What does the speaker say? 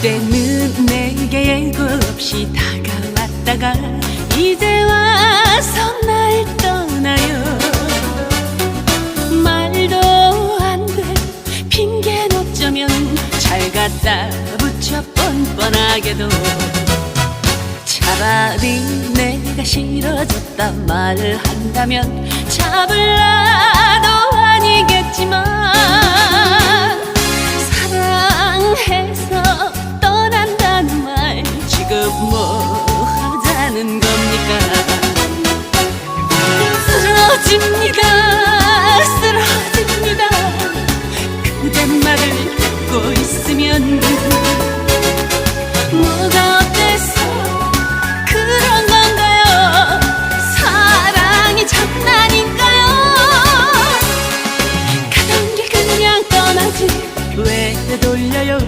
그때는 내게 예고 없이 다가왔다가 이제 와서 날 떠나요. 말도 안 돼. 핑계는 어쩌면 잘 갖다 붙여 뻔뻔하게도. 차라리 내가 싫어졌다 말을 한다면 아니겠지만 쓰러집니다. 쓰러집니다. 그대 말을 듣고 있으면 뭐가 어때서 그런 건가요? 사랑이 장난인가요? 가던 길 그냥 떠나지 왜 되돌려요?